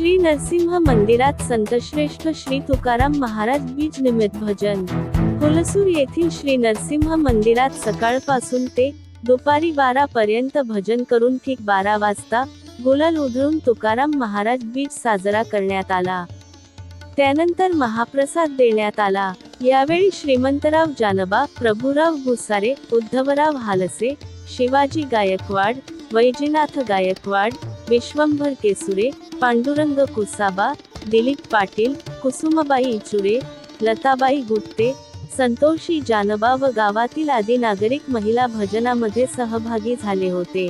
नरसिंह मंदिरात संतश्रेष्ठ श्री तुकाराम महाराज बीज निमित्त भजन. हुलसूर येथील श्री नरसिंह मंदिरात सकाळपासून ते दुपारी बारा पर्यंत भजन करून ठीक बारा वाजता गुलाल उधळून तुकाराम महाराज बीज साजरा करण्यात आला. त्यानंतर महाप्रसाद देण्यात आला. यावेळी श्रीमंतराव जानबा प्रभुराव भुसारे उद्धवराव हालसे शिवाजी गायकवाड वैजनाथ गायकवाड विश्वंभर केसुरे पांडुरंग कुसाबा दिलीप पाटील कुसुमबाई इचुरे लताबाई गुट्टे संतोषी जानबा व गावातील आदी नागरिक महिला भजनामध्ये सहभागी झाले होते.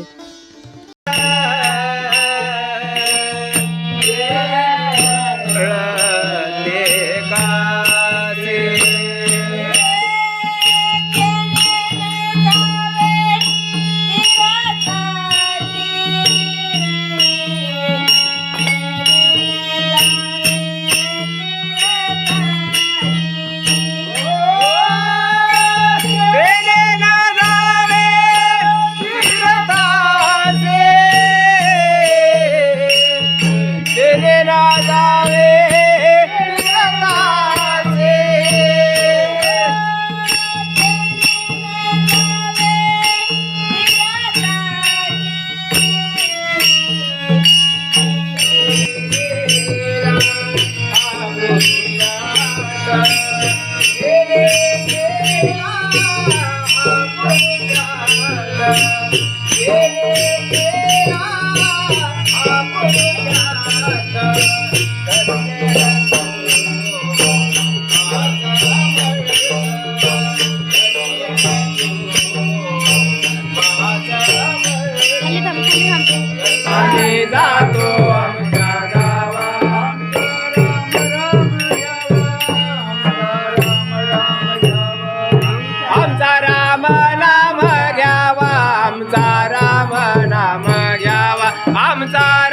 Bye. Ramadan.